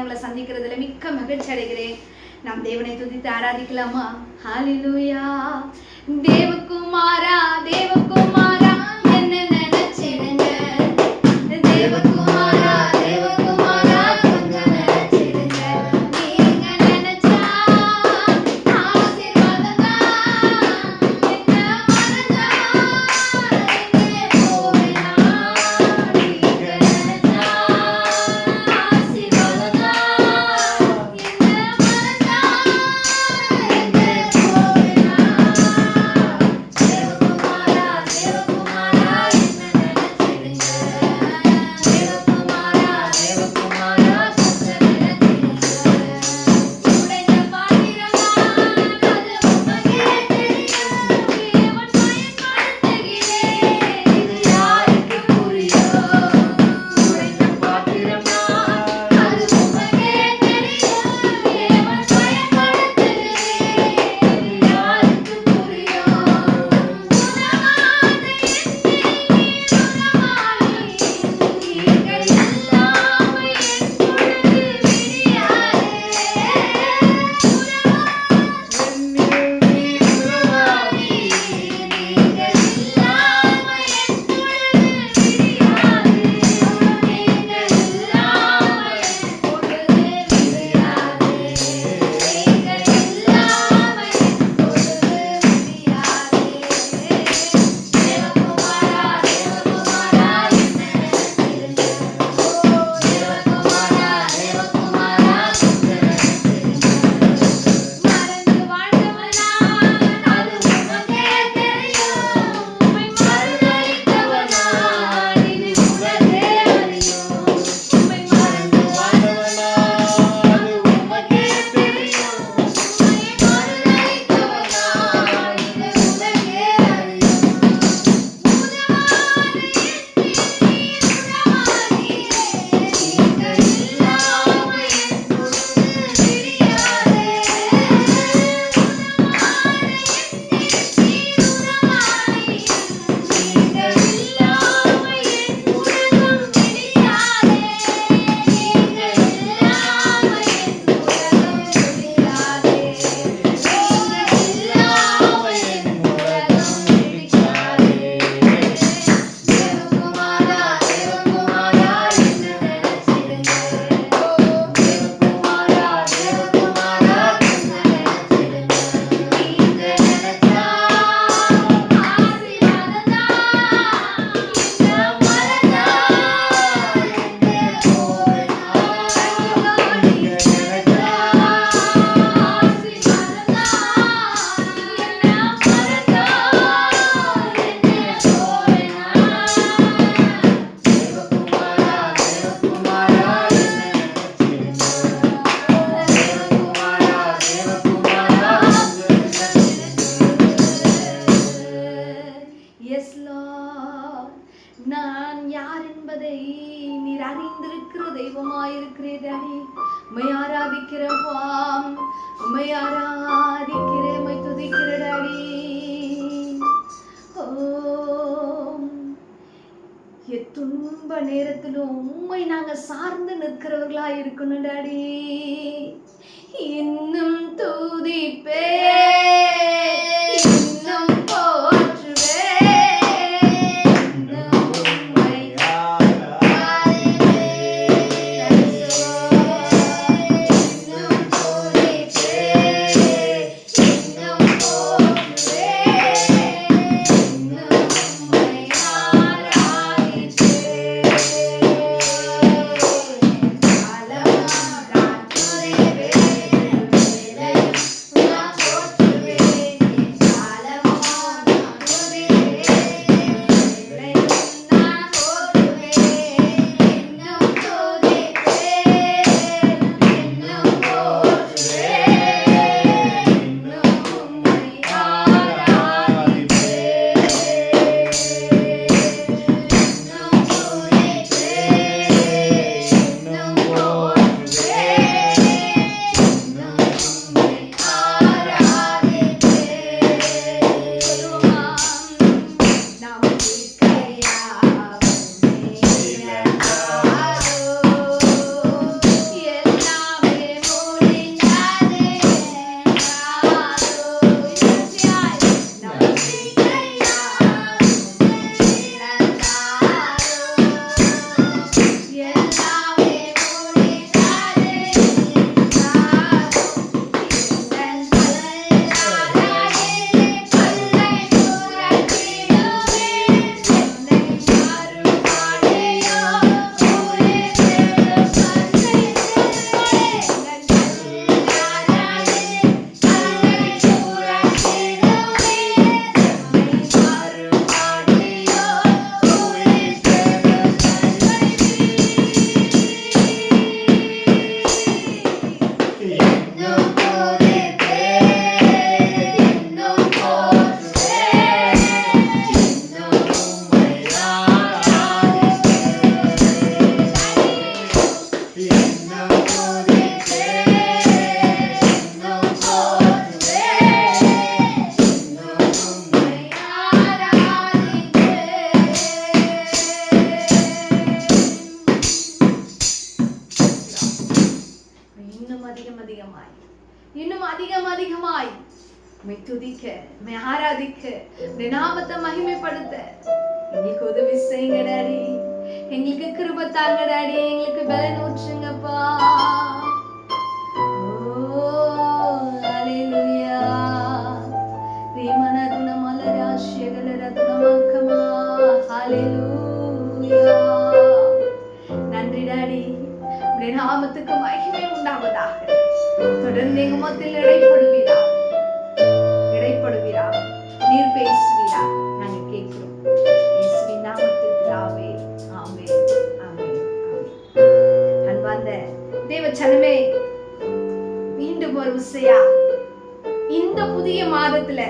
உங்களை சந்திக்கிறதுல மிக்க மகிழ்ச்சி அடைகிறேன். நாம் தேவனை துதித்து ஆராதிக்கலாமா? ஹாலிலூயா தேவகுமாரா தேவ துன்ப நேரத்திலும் உண்மை நாங்கள் சார்ந்து நிற்கிறவர்களா இருக்கணும் டாடி. இன்னும் பே கிருப தாங்க டாடி எங்களுக்கு பலன் ஊற்றுங்கப்பா. நன்றி டாடி. உடைய நாமத்துக்கு மகிமை உண்டாவதாக. தொடர்ந்து எங்க மத்தியில் இடைப்படுவீரா? இடைப்படுவீரா? நீர் பேசுவீரா? தேவ ஜனமே மீண்டும் ஒரு விசையா? இந்த புதிய மாதத்துல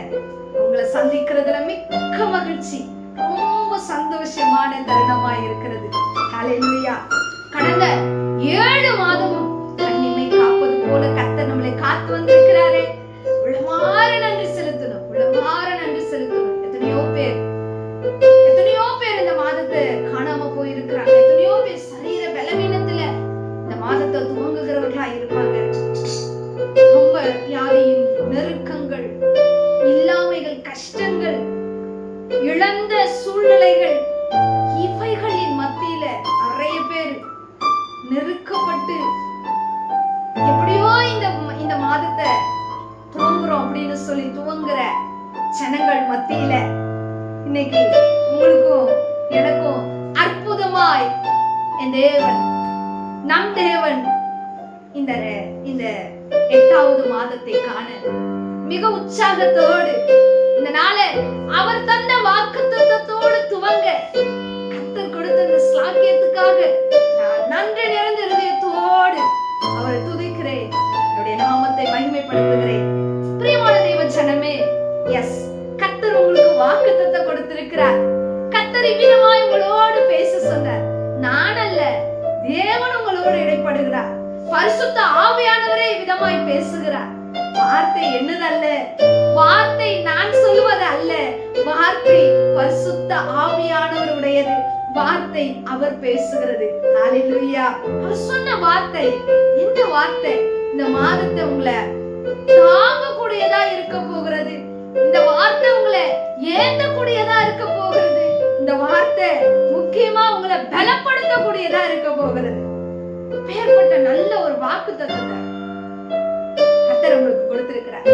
உங்களை சந்திக்கிறதுல மிக்க மகிழ்ச்சி. ரொம்ப சந்தோஷமான தருணமா இருக்கிறது. கடந்த ஏழு மாதம் வியாதியின் நெருக்கங்கள் இல்லாமைகள் கஷ்டங்கள் இழந்த சூழ்நிலைகள் இவைகளின் மத்தியில நிறைய பேர் நெருக்கப்பட்டு எப்படியோ இந்த இந்த மாதத்தை துவங்குறோம் அப்படின்னு சொல்லி துவங்குற ஜனங்கள் மத்தியில இன்னைக்கு உங்களுக்கும் எனக்கும் அற்புதமாய் என் தேவன் நம் தேவன் இந்த இந்த மாதத்தை காண மிக உற்சாகத்தோடு இந்த நாளை அவர் தந்த வாக்கு துவங்க கத்தர் கொடுத்த இந்த ஸ்லாக்கியத்துக்காக நான் நன்றி நிறைந்த இருதயத்தோடு அவரை துதிக்கிறேன். என்னுடைய நாமத்தை மகிமைப்படுத்துகிறேன். பிரியமான தெய்வ ஜனமே எஸ் கத்தர் உங்களுக்கு வாக்கு கொடுத்திருக்கிறார். கத்தர் இவ்விதமாய் உங்களோடு பேச சொன்னார். நான் அல்ல தேவன் உங்களோடு இடைப்படுகிறார். பரிசுத்த ஆவியானவரே இவ்விதமாய் பேசுகிறார். வார்த்தை என்னதல்ல? வார்த்தை நான் சொல்வது அல்ல வார்த்தை பரிசுத்த ஆவியானவருடையது. வார்த்தை அவர் பேசுகிறது. ஹalleluya. அவர் சொன்ன வார்த்தை இந்த வார்த்தை இந்த மாதத்தை உங்களை தாங்கக்கூடியதா இருக்க போகிறது. இந்த வார்த்தை உங்களை ஏந்தக்கூடியதா இருக்க போகிறது. இந்த வார்த்தை முக்கியமா உங்களை பலப்படுத்தக்கூடியதா இருக்க போகிறது. அப்பேற்பட்ட நல்ல ஒரு வாக்கு தத்துவத்தை கத்தர் உங்களுக்கு கொடுத்திருக்கிறார்.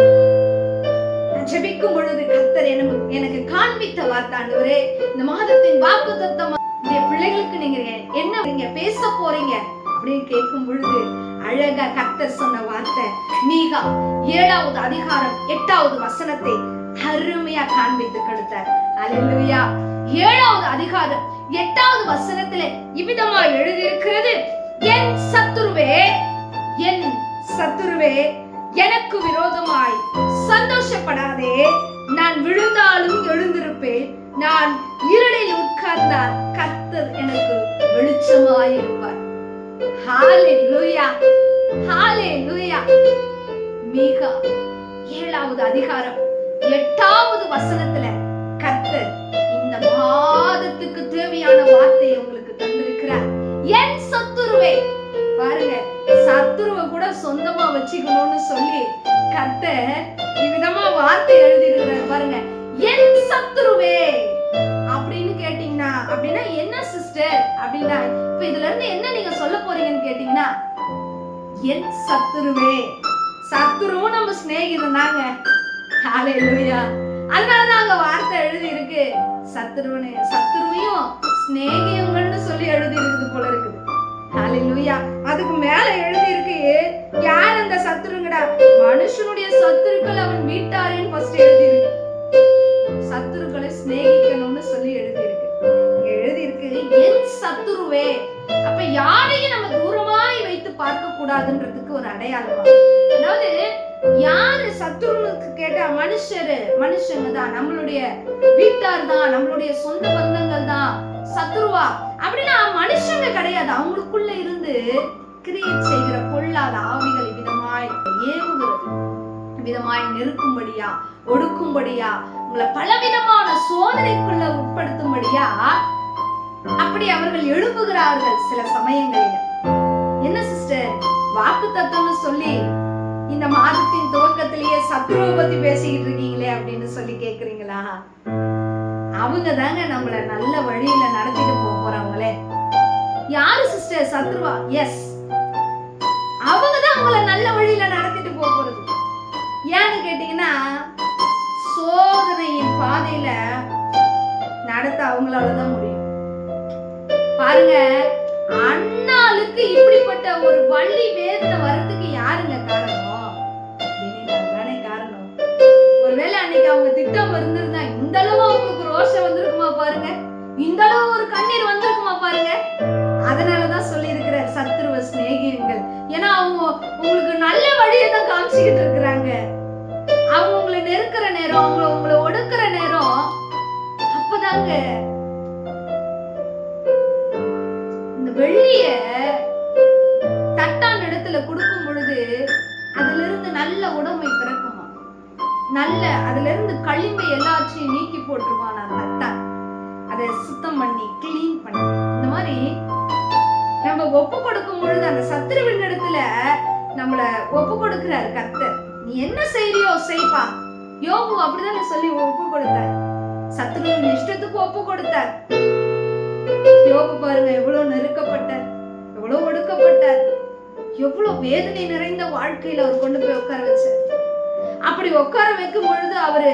நான் ஜெபிக்கும் பொழுது கத்தர் எனக்கு எனக்கு காண்பித்த வார்த்தை ஆண்டவரே இந்த மாதத்தின் வாக்கு தத்துவம் பிள்ளைகளுக்கு நீங்க என்ன நீங்க பேச போறீங்க அப்படின்னு கேட்கும் பொழுது அழகா கத்தர் சொன்ன வார்த்தை மீகா ஏழாவது அதிகாரம் எட்டாவது வசனத்தை அருமையா காண்பித்து கொடுத்தார். அல்லேலூயா ஏழாவது அதிகாரம் எட்டாவது வசனத்துல இவ்விதமா எழுதியிருக்கிறது. என் சத்துருவே என் சத்துருவே எனக்கு விரோதமாய் சந்தோஷப்படாதே. நான் விழுந்தாலும் எழுந்திருப்பேன். நான் இருளில் உட்கார்ந்தால் கத்தர் எனக்கு வெளிச்சமாய் இருப்பார் ஹாலே லூயா மீகா ஏழாவது அதிகாரம் எட்டாவது வசனத்துல கத்தர் இந்த மாதத்துக்கு தேவையான வார்த்தையை உங்களுக்கு தந்திருக்கிறார். என் சத்துருவே. பாருங்க சத்துருவை கூட சொந்தமா வச்சுக்கணும்னு சொல்லி கத்த இவ்விதமா வார்த்தை எழுதியிருக்கிறார். பாருங்க என் சத்துருவே அப்படின்னு கேட்டீங்கன்னா அப்படின்னா என்ன சிஸ்டர் அப்படின்னா இப்ப இதுல இருந்து என்ன நீங்க சொல்ல போறீங்கன்னு கேட்டீங்கன்னா என் சத்துருவே. சத்துருவும் நம்ம சிநேகிதம் தாங்க. ஹalleluya. அதனாலதான் அங்க வார்த்தை எழுதி இருக்கு சத்துருவனு சத்துருவையும் சிநேகியங்கள்னு சொல்லி எழுதி இருக்குது போல இருக்குது. ஹalleluya. அதுக்கு மேல எழுதி இருக்கு யார் அந்த சத்துருங்கடா? மனுஷனுடைய சத்துருக்கள் அவன் வீட்டாரேன்னு ஃபர்ஸ்ட் எழுதி இருக்கு சத்துருக்களை சிநேகிக்கணும்னு சொல்லி எழுதி இருக்கு இங்க எழுதி இருக்கு என் சத்துருவே. அப்ப யாரையும் நம்ம தூரமாய் வைத்து பார்க்க கூடாதுன்றதுக்கு ஒரு அடையாளம்? அதாவது யாரு சத்துருனுக்கு கேட்டா மனுஷரு. மனுஷங்க தான். நம்மளுடைய வீட்டார் தான். நம்மளுடைய சொந்த பந்தங்கள் தான். சத்ருவா அப்படின்னா மனுஷங்க கிடையாது. அவங்களுக்குள்ள இருந்து கிரியேட் செய்கிற பொல்லாத ஆவிகள் விதமாய் ஏவுகிறது. விதமாய் நெருக்கும்படியா ஒடுக்கும்படியா உங்களை பலவிதமான சோதனைக்குள்ள உட்படுத்தும்படியா அப்படி அவர்கள் எழுப்புகிறார்கள் சில சமயங்களில். என்ன சிஸ்டர் வாக்கு தத்துவம்னு சொல்லி இந்த மாதத்தின் துவக்கத்திலேயே சத்ருவை பத்தி பேசிக்கிட்டு சொல்லி கேக்குறீங்களா? அவங்க தாங்க நம்மள நல்ல வழியில நடத்திட்டு போக போறவங்களே யாரு சிஸ்டர் சத்ருவா? எஸ் அவங்க தான் அவங்கள நல்ல வழியில நடத்திட்டு போக போறது. ஏன்னு கேட்டீங்கன்னா சோதனையின் பாதையில நடத்த அவங்களால தான் முடியும். பாருங்க அண்ணாளுக்கு இப்படிப்பட்ட ஒரு வள்ளி வேதனை வர்றதுக்கு யாருங்க காரணம்? தானே காரணம். ஒருவேளை அன்னைக்கு அவங்க திட்டம் இருந்திருந்தா இந்த அளவு அவங்க ரோஷம் வந்திருக்குமா பாருங்க. இந்த அளவு ஒரு கண்ணீர் வந்திருக்குமா பாருங்க. அதனாலதான் சொல்லி இருக்கிற சத்ருவ சிநேகியுங்கள் ஏன்னா அவங்க உங்களுக்கு நல்ல வழியை தான் காமிச்சுக்கிட்டு இருக்கிறாங்க. அவங்க உங்களை நெருக்கிற நேரம் அவங்கள உங்களை ஒடுக்கிற நேரம் அப்பதாங்க இந்த வெள்ளிய தட்டான் இடத்துல கொடுக்கும் பொழுது அதுல இருந்து நல்ல உடமை பிறக்குமா? நல்ல அதுல இருந்து களிமை எல்லாத்தையும் நீக்கி போட்டுருவான் அந்த தட்டான் அதை சுத்தம் பண்ணி கிளீன் பண்ணி. இந்த மாதிரி நம்ம ஒப்பு கொடுக்கும் பொழுது அந்த சத்துருவின் இடத்துல நம்மள ஒப்பு கொடுக்கிறாரு கர்த்தர். நீ என்ன செய்யறியோ செய்ப்பா யோபு அப்படிதான் சொல்லி ஒப்பு கொடுத்தார். சத்துருவின் இஷ்டத்துக்கு ஒப்பு கொடுத்தார். யோபு பாருங்க எவ்வளவு நெருக்கப்பட்டார். எவ்வளவு ஒடுக்கப்பட்டார். எவ்வளவு வேதனை நிறைந்த வாழ்க்கையில அவர் கொண்டு போய் உட்கார வச்சார். அப்படி உட்கார வைக்கும் பொழுது அவரு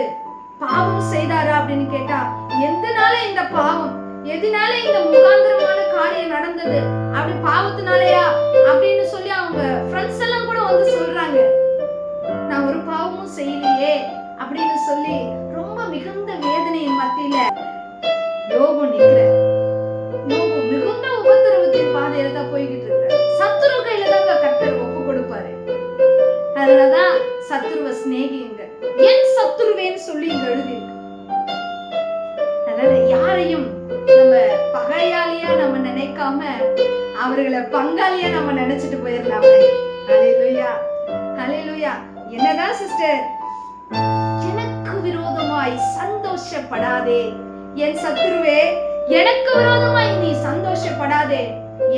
பாவம் செய்தாரா அப்படின்னு கேட்டா எதனால இந்த பாவம்? எதனால இந்த முகாந்திரமான காரியம் நடந்தது? அப்படி பாவத்தினாலயா? அப்படின்னு சொல்லி அவங்க ஃப்ரெண்ட்ஸ் எல்லாம் கூட வந்து சொல்றாங்க. நான் ஒரு பாவமும் செய்யலையே அப்படின்னு சொல்லி ரொம்ப மிகுந்த வேதனையின் மத்தியில யோபு நிக்கிற. யோபு மிகுந்த உபத்திரவத்தின் பாதையில தான் போய்கிட்டு இருக்க சத்துரு கையில தாங்க கர்த்தர் ஒப்பு கொடுப்பாரு. அதுலதான் சத்துருவ சிநேகியுங்க என் சத்துருவேன்னு சொல்லி இங்க எழுதியிருக்கு. அதனால யாரையும் நம்ம பகையாளியா நம்ம நினைக்காம அவர்களை பங்காளியா நம்ம நினைச்சிட்டு போயிடலாம் ஹalleluya ஹalleluya. என்னதான் சிஸ்டர் எனக்கு விரோதமாய் சந்தோஷப்படாதே. என் சத்துருவே எனக்கு விரோதமாய் நீ சந்தோஷப்படாதே.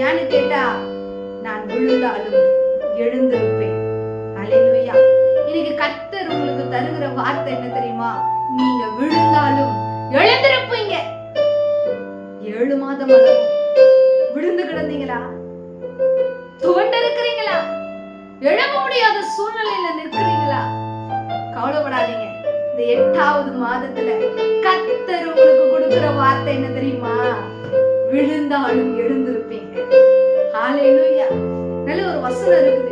ஏன்னு கேட்டா நான் விழுந்தாலும் எழுந்திருப்பேன். ஹalleluya. இன்னைக்கு கர்த்தர் உங்களுக்கு தருகிற வார்த்தை என்ன தெரியுமா? நீங்க விழுந்தாலும் எழுந்திருப்பீங்க. ஏழு மாதம் விழுந்து கிடந்தீங்களா? துவண்டு இருக்கிறீங்களா? எழும்ப முடியாத சூழ்நிலையில நிற்கிறீங்களா? கவலைப்படாதீங்க. இந்த எட்டாவது மாதத்துல கத்தர் உங்களுக்கு கொடுக்கிற வார்த்தை என்ன தெரியுமா? விழுந்தாலும் எழுந்திருப்பீங்க. ஹalleluya. நல்ல ஒரு வசனம் இருக்குது.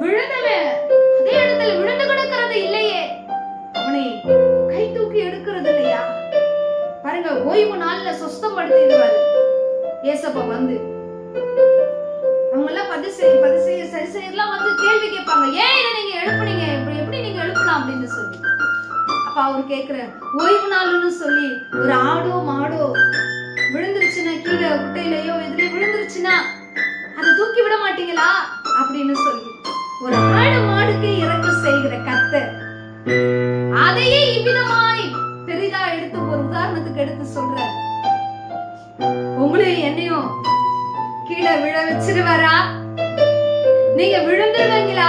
விழுந்தவன் அதே இடத்துல விழுந்து கிடக்கிறது இல்லையே. அவனை கை தூக்கி எடுக்கிறது இல்லையா? பாருங்க ஓய்வு நாள்ல சொஸ்தம் படுத்திடுவாரு. ஏசப்பா வந்து அவங்க எல்லாம் பதிசெய்யு பதி செய்ய சரி செய்யலாம் வந்து கேள்வி கேட்பாங்க. ஏன் என்ன நீங்க எழுப்புனீங்க? இப்படி எப்படி நீங்க எழுப்பலாம்? அப்படின்னு சொல்லி. அப்ப அவர் கேக்குற ஓய்வு நாள்னு சொல்லி ஒரு ஆடோ மாடோ விழுந்துருச்சுன்னா கீழே குட்டையிலயோ எதுலயோ விழுந்துருச்சுன்னா அதை தூக்கி விட மாட்டீங்களா? அப்படின்னு சொல்லி. ஒரு ஆடு மாடுக்கு இறக்கம் செய்கிற கர்த்தர். அதையே இவ்விதமாய் பெரிதா எடுத்து ஒரு உதாரணத்துக்கு எடுத்து சொல்ற உங்களையும் என்னையும் கீழே விழ வச்சிருவாரா? நீங்க விழுந்துருவீங்களா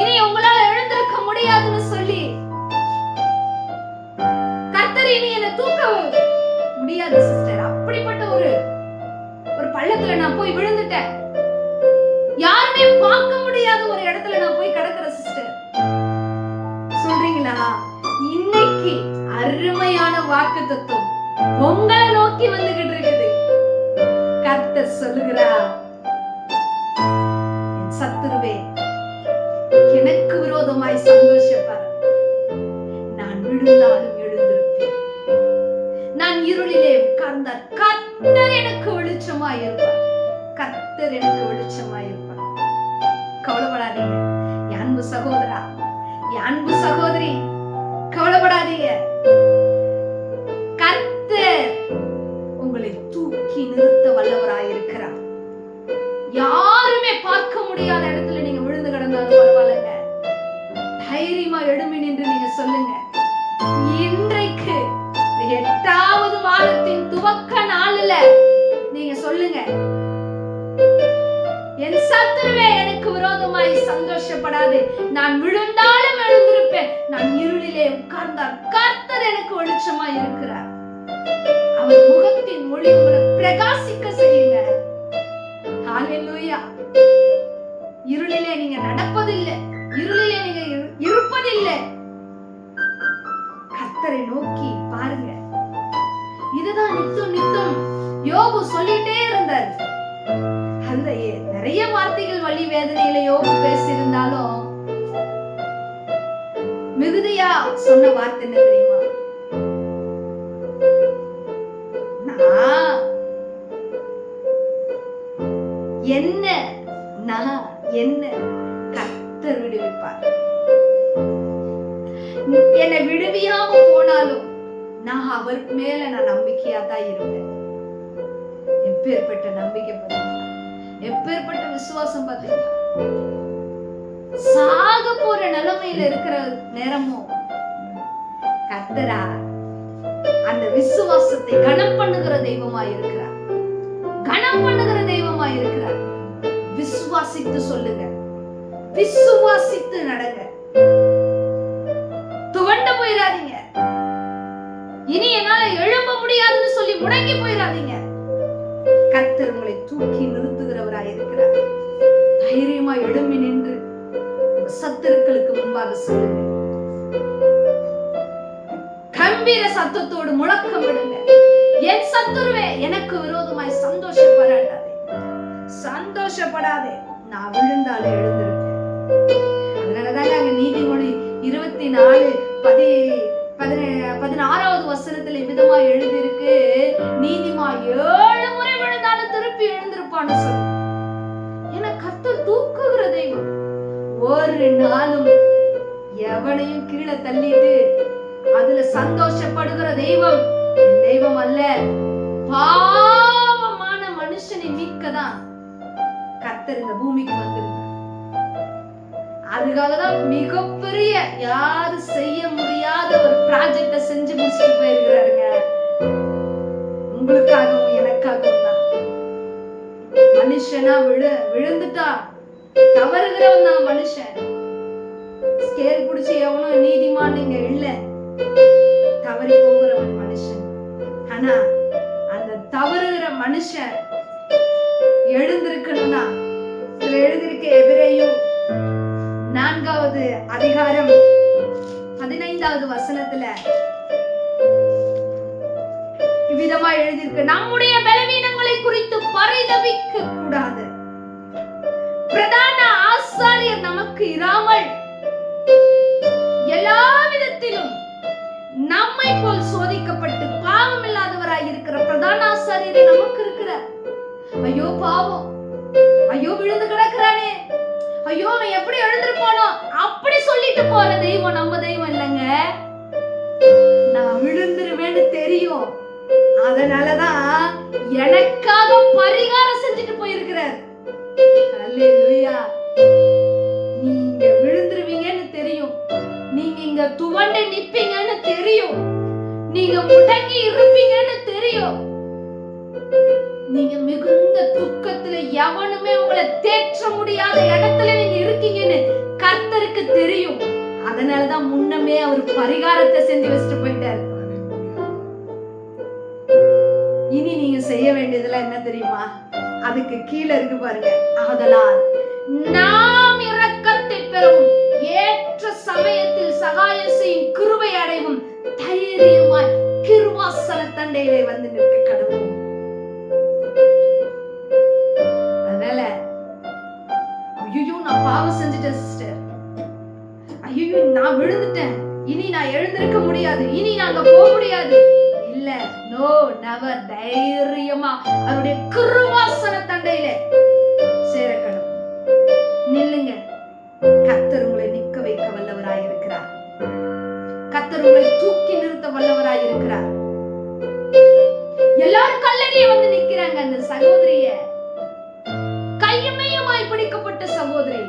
இனி உங்களால எழுந்திருக்க முடியாதுன்னு சொல்லி. கர்த்தர் இனி என்ன தூக்க முடியாது சிஸ்டர் அப்படிப்பட்ட ஒரு ஒரு பள்ளத்துல நான் போய் விழுந்துட்டேன். யாருமே பார்க்க முடியாத ஒரு இடத்துல நான் போய் கிடக்குற சிஸ்டர் சொல்றீங்களா? இன்னைக்கு அருமையான வாக்கு தத்துவம் உங்களை நோக்கி வந்துகிட்டு இருக்குது. கர்த்தர் சொல்லுகிறா சத்துருவே எனக்கு விரோதமாய் சந்தோஷப்பட. நான் விழுந்தாலும் எழுந்திருப்பேன். நான் இருளிலே உட்கார்ந்தார் கர்த்தர் எனக்கு வெளிச்சமாயிருப்பார். கர்த்தர் எனக்கு வெளிச்சமாயிருப்பார். கவலைப்படாதீங்க என் அன்பு சகோதரா என் அன்பு சகோதரி கவலைப்படாதீங்க கர்த்தர் உங்களை தூக்கி நிறுத்த வல்லவராய் இருக்கிறார். யாருமே பார்க்க முடியாத இடத்துல நீங்க விழுந்து கிடந்தாலும் பரவாயில்லைங்க. தைரியமா எழும்பி நின்று நீங்க சொல்லுங்க. இன்றைக்கு எட்டாவது மாதத்தின் துவக்க நாளில் நீங்க சொல்லுங்க. என் சத்துருவே எனக்கு விரோதமாய் சந்தோஷப்படாது. நான் விழுந்தாலும் எழுந்திருப்பேன். நான் இருளிலே உட்கார்ந்து கர்த்தர் எனக்கு வெளிச்சமாய் இருக்கிறார். அவர் முகத்தின் ஒளி உங்களை பிரகாசிக்க செய்யுங்க. இருளிலே நீங்க நடப்பதில்லை. இருளிலே நீங்க இருப்பதில்லை. கர்த்தரை நோக்கி பாருங்க. இதுதான் நித்தம் நித்தம். யோபு சொல்லிட்டே இருந்தார். அதுல நிறைய வார்த்தைகள் வழி வேதனையில யோபு பேசியிருந்தாலும் மிகுதியா சொன்ன வார்த்தை என்ன தெரியுமா? நான் என்ன நான் என்ன கத்தர் விடுவிப்பார் என்னை விடுவியாம போனாலும் நான் அவர் மேல நான் நம்பிக்கையா தான் இருப்பேன் எப்பேற்பட்ட நம்பிக்கை பார்த்தீங்களா எப்பேற்பட்ட விசுவாசம் பார்த்தீங்களா? சாக போற நிலைமையில இருக்கிற நேரமும் கத்தரா அந்த விசுவாசத்தை கனம் பண்ணுகிற தெய்வமா இருக்கிறார். கனம் பண்ணுகிற தெய்வமா இருக்கிறார். விசுவாசித்து சொல்லுங்க. விசுவாசித்து நடங்க. துவண்ட போயிடாதீங்க இனி என்னால எழும்ப முடியாதுன்னு சொல்லி முடங்கி போயிடாதீங்க கர்த்தர் தூக்கி நிறுத்துகிறவராய் இருக்கிறார். தைரியமா எழும்பி நின்று சத்திருக்களுக்கு சத்துருக்களுக்கு முன்பாக சொல்லுங்க கம்பீர சத்தத்தோடு முழக்கம் விடுங்க என் சத்துருவே எனக்கு விரோதமாய் சந்தோஷப்படாதே. சந்தோஷப்படாதே. நான் விழுந்தாலே எழுந்திருப்பேன். அதனாலதான் நாங்க நீதிமொழி இருபத்தி நாலு பதி பதினே பதினாறாவது வசனத்துல விதமா எழுதியிருக்கு. நீதிமா ஏழு முறை விழுந்தாலும் திருப்பி எழுந்திருப்பான்னு சொல்லு. என கர்த்தர் தூக்குகிற தெய்வம். ஒரு நாளும் எவனையும் கீழே தள்ளிட்டு அதுல சந்தோஷப்படுகிற தெய்வம் தெய்வம் அல்ல. பாவமான மனுஷனை மீட்கதான் கர்த்தர் இந்த பூமிக்கு வந்திருந்தார் அதுக்காக தான் மிகப்பெரிய யாரும் செய்ய முடியாத ஒரு ப்ராஜெக்ட செஞ்சு முடிச்சுட்டு போயிருக்கிறாருங்க. உங்களுக்காகவும் மனுஷனா விழு விழுந்துட்டா தவறுகிறவன் தான் மனுஷன். ஸ்கேல் பிடிச்சி எவனும் நீதிமான் இங்க இல்ல. தவறி போகிறவன் மனுஷன். ஆனா அந்த தவறுகிற மனுஷன் எழுந்திருக்கணும்னா இதுல எழுதியிருக்க எபிரேயும் நான்காவது அதிகாரம் பதினைந்தாவது வசனத்துல இவ்விதமா எழுதியிருக்கு. நம்முடைய பலவீனங்களை குறித்து பரிதவிக்க கூடாது பிரதான ஆசாரியர் நமக்கு இராமல் எல்லா விதத்திலும் நம்மை போல் சோதிக்கப்பட்டு பாவம் இல்லாதவராய் இருக்கிற பிரதான ஆசாரியரே நமக்கு இருக்கிறார். ஐயோ பாவம். ஐயோ விழுந்து கிடக்குறானே. ஐயோ அவன் எப்படி எழுந்திருப்பானோ? அப்படி சொல்லிட்டு போற தெய்வம் நம்ம தெய்வம் இல்லைங்க. நான் விழுந்துருவேன்னு தெரியும். அதனாலதான் எனக்காக பரிகாரம் செஞ்சுட்டு போயிருக்கிறார். நீங்க விழுந்துருவீங்கன்னு தெரியும். நீங்க இங்க துவண்டு நிப்பீங்கன்னு தெரியும். நீங்க முடங்கி இருப்பீங்கன்னு தெரியும். நீங்க மிகுந்த துக்கத்துல எவனுமே உங்களை தேற்ற முடியாத இடத்துல நீங்க இருக்கீங்கன்னு கர்த்தருக்கு தெரியும். அதனாலதான் முன்னமே அவர் பரிகாரத்தை செஞ்சு வச்சுட்டு போயிட்டாரு. செய்ய வேண்டியதெல்லாம் என்ன தெரியுமா? அதுக்கு கீழே இருக்கு பாருங்க ஆதலால் நாம் இரக்கத்தை பெறவும் ஏற்ற சமயத்தில் சகாயம் செய்யும் கிருபை அடைவும் தைரியமாய் கிருவாசல தண்டையிலே வந்து நிற்க கடவுள். அதனால ஐயோ நான் பாவம் செஞ்சுட்டேன் சிஸ்டர் ஐயோ நான் விழுந்துட்டேன். இனி நான் எழுந்திருக்க முடியாது. இனி நாங்க போக முடியாது. இல்ல. நோ நவர் தைரியமா. அவருடைய கிருபாசன தண்டையில சேரக்கணும் நில்லுங்க. கத்தர் உங்களை நிக்க வைக்க வல்லவராய் இருக்கிறார். கர்த்தர் உங்களை தூக்கி நிறுத்த வல்லவராய் இருக்கிறார். எல்லாரும் கல்லறிய வந்து நிக்கிறாங்க அந்த சகோதரிய. கையமையமாய் பிடிக்கப்பட்ட சகோதரி.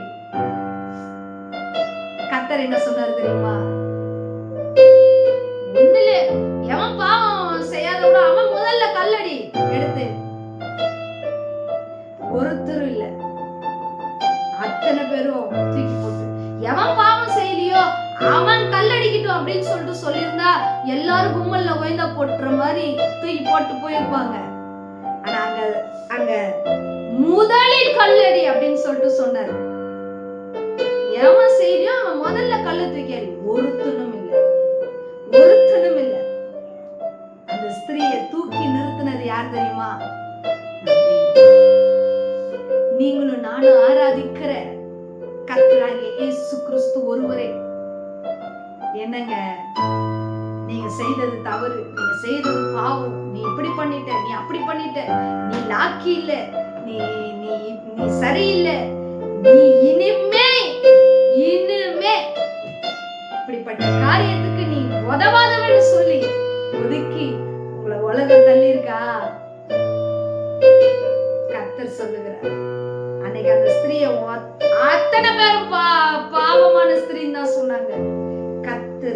கத்தர் என்ன சொன்னார் தெரியுமா? ஒண்ணுல எவன் பாவம் செய்யாத விட அவன் முதல்ல கல்லடி. எடுத்து. ஒருத்தர் இல்ல. அத்தனை பேரும் தூக்கி போட்டு. எவன் பாவம் செய்யலையோ அவன் கல்லடிக்கட்டும் அப்படின்னு சொல்லிட்டு சொல்லியிருந்தா எல்லாரும் கும்மல்ல ஓய்ந்தா போட்டுற மாதிரி தூக்கி போட்டு போயிருப்பாங்க. ஆனா அங்க அங்க முதலில் கல்லடி அப்படின்னு சொல்லிட்டு சொன்னாரு. எவன் செய்யலையோ அவன் முதல்ல கல்லு தூக்கி ஒருத்தனும் இல்லை. ஒருத்தனும் இல்லை. அந்த தூக்கி நிறுத்தினது யார் தெரியுமா? நீங்களும் நானும் ஆராதிக்கிற கர்த்தராகிய இயேசு கிறிஸ்து ஒருவரே. என்னங்க? நீங்க செய்தது தவறு நீங்க செய்தது பாவம். நீ இப்படி பண்ணிட்ட நீ அப்படி பண்ணிட்ட. நீ லாக்கி இல்ல நீ நீ நீ சரியில்லை. நீ இனிமே இனிமே இப்படிப்பட்ட காரியத்துக்கு நீ உதவாதவன்னு சொல்லி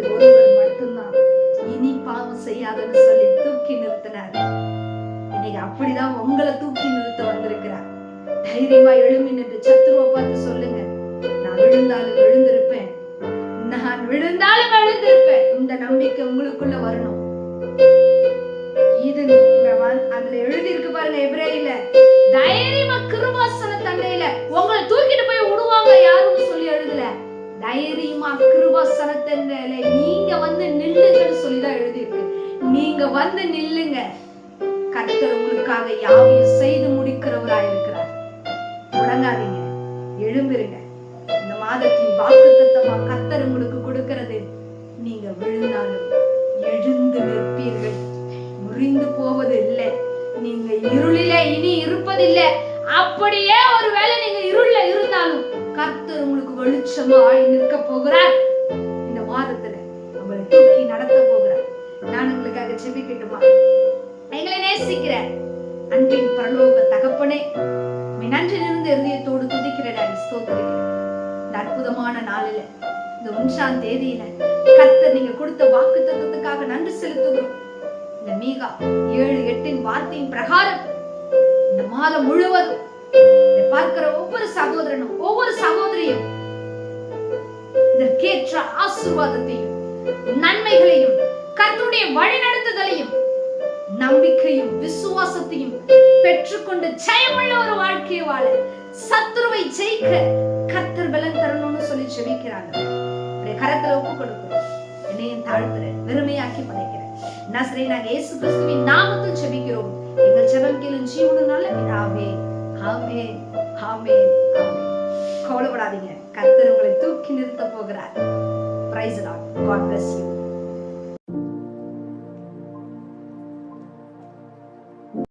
கர்த்தர் ஒருவர் மட்டும்தான். இனி பாவம் செய்யாதன்னு சொல்லி தூக்கி நிறுத்தினார். இன்னைக்கு அப்படிதான் உங்களை தூக்கி நிறுத்த வந்திருக்கிறார். தைரியமா எழுமி நின்று சத்துருவை பார்த்து சொல்லுங்க. நான் விழுந்தாலும் விழுந்திருப்பேன். நான் விழுந்தாலும் எழுந்திருப்பேன் இந்த நம்பிக்கை உங்களுக்குள்ள வரணும். இது அதுல எழுதி இருக்கு பாருங்க எபிரேயில. தைரியமா கிருபாசன தண்டையில. உங்களை தூக்கிட்டு போய் விடுவாங்க யாருன்னு சொல்லி எழுதல. தைரியமா கிருபாசன நீங்க வந்து நில்லுங்கன்னு சொல்லிதான் தான் எழுதியிருக்கு. நீங்க வந்து நில்லுங்க. கர்த்தர் உங்களுக்காக யாவையும் செய்து முடிக்கிறவராய் இருக்கிறார். முடங்காதீங்க எழும்பிருங்க. இந்த மாதத்தின் வாக்குத்தத்தமா கர்த்தர் உங்களுக்கு கொடுக்கிறது. நீங்க விழுந்தாலும் எழுந்து நிற்பீர்கள். முறிந்து போவது இல்லை. நீங்க இருளிலே இனி இருப்பதில்லை. அப்படியே ஒருவேளை நீங்க இருள்ல இருந்தாலும் கர்த்தர் உங்களுக்கு வெளிச்சமாய் நிற்க போகிறார். இந்த மாதத்துல உங்களை தூக்கி நடத்த போகிறார். நான் உங்களுக்காக செபிக்கட்டுமா எங்களை நேசிக்கிற அன்பின் பரலோக தகப்பனே நன்றி நிறைந்த இருதயத்தோடு துதிக்கிறேன் டாடி இந்த அற்புதமான நாளில இந்த ஒன்றாம் தேதியில கர்த்தர் நீங்க கொடுத்த வாக்கு தத்துவத்துக்காக நன்றி செலுத்துகிறோம். இந்த மீகா ஏழு எட்டின் வார்த்தையின் பிரகாரம் இந்த மாதம் முழுவதும் பார்க்கிற ஒவ்வொரு சகோதரனும் ஒவ்வொரு சகோதரியும் இதற்கேற்ற ஆசீர்வாதத்தையும் நன்மைகளையும் கர்த்தருடைய வழிநடத்துதலையும் நம்பிக்கையும் விசுவாசத்தையும் பெற்றுக்கொண்டு ஜெயமுள்ள ஒரு வாழ்க்கையை வாழ சத்துருவை ஜெயிக்க கர்த்தர் பலன் தரணும்னு சொல்லி ஜெபிக்கிறாங்க. கரத்துல ஒப்பு கொடுக்கிறோம். என்னையும் தாழ்த்துறேன் வெறுமையாக்கி படைக்கிறேன் நசரே நாங்க இயேசு கிறிஸ்துவின் நாமத்தில் ஜெபிக்கிறோம். எங்கள் ஜெபம் கேளும் ஜீவனுனால பிதாவே ஆமே ஆமே ஆமே. கவலைப்படாதீங்க. கத்தர் உங்களை தூக்கி நிறுத்த போகிறார். Praise Lord God bless you